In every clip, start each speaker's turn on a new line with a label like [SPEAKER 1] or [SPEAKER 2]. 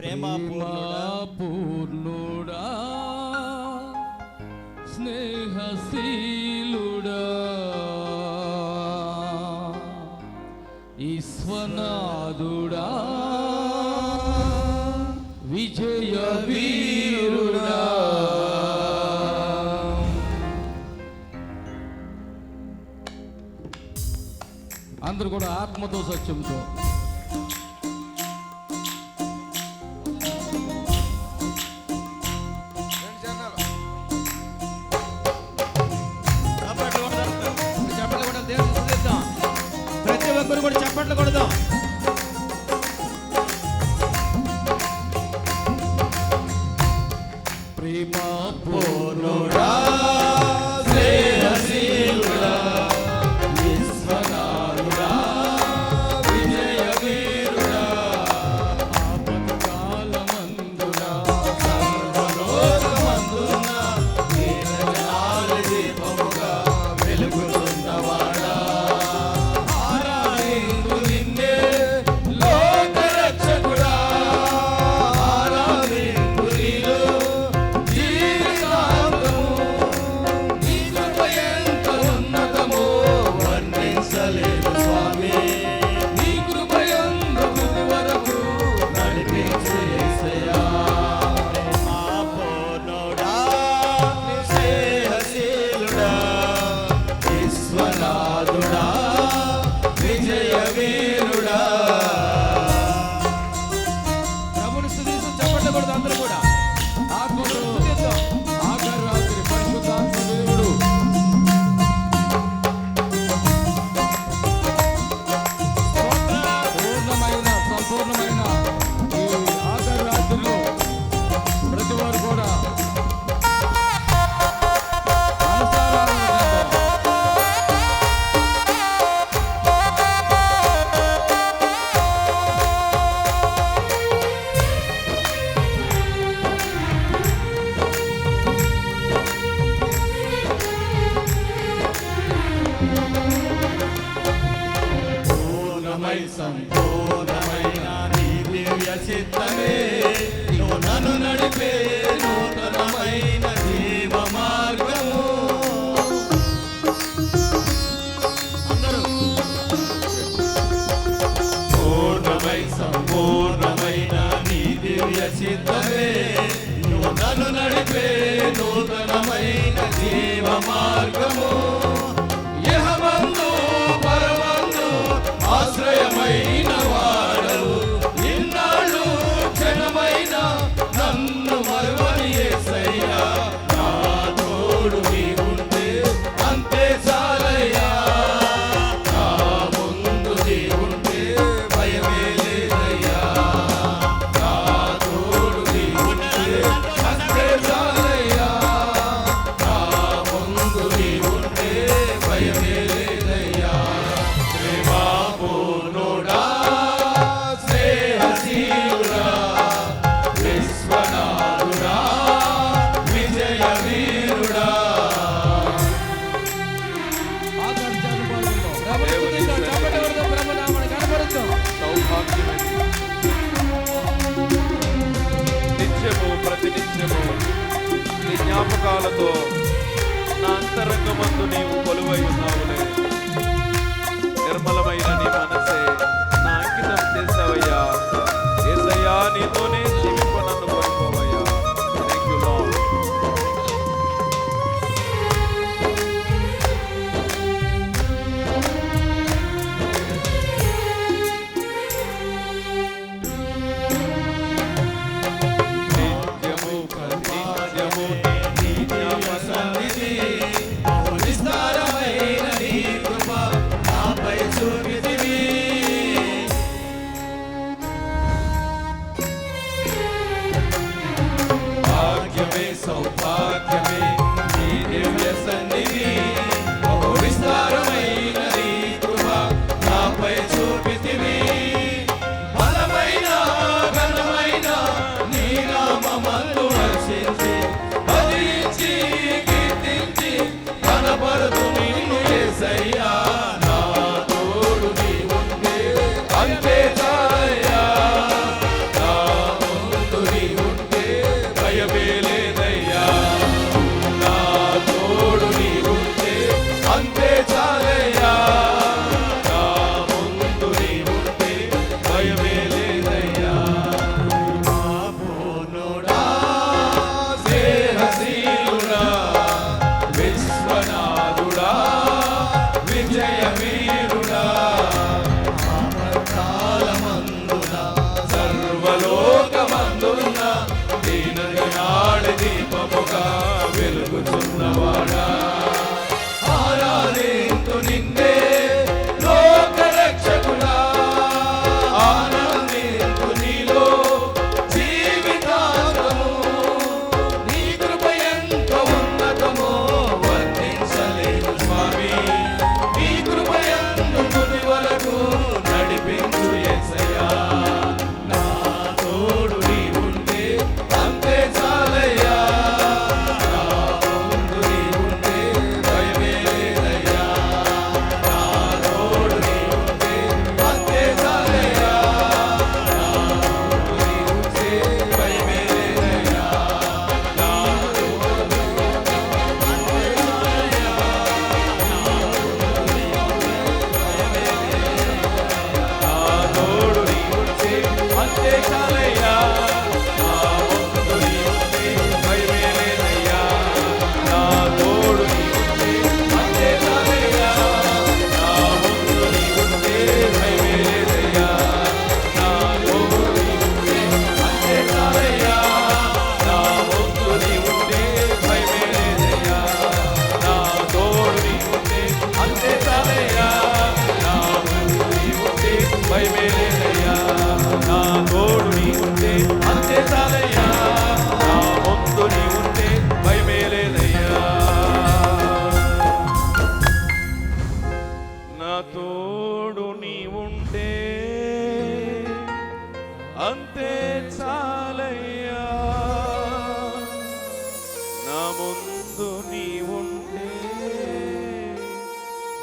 [SPEAKER 1] ప్రేమ పూర్ణుడా
[SPEAKER 2] స్నేహశీలుడా ఈశ్వనాథుడా విజయ వీరుడా అందరు కూడా ఆత్మతో సత్యంతో సంపూర్ణమైన
[SPEAKER 1] నీ దివ్య చిత్తమే. నువ్వు నన్ను నడిపే నూతనమైన జీవ మార్గము. అందరూ. పూర్ణమై సంపూర్ణమైన నీ దివ్య చిత్తమే. నువ్వు నన్ను నడిపే నూతనమైన జీవ మార్గము.
[SPEAKER 3] జ్ఞాపకాలతో నా అంతరంగమందు నీవు కొలువై ఉన్నావులే. నిర్మలమైన నీ మనసే. so far.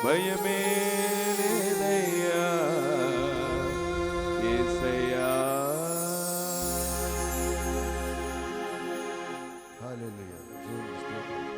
[SPEAKER 3] பயமே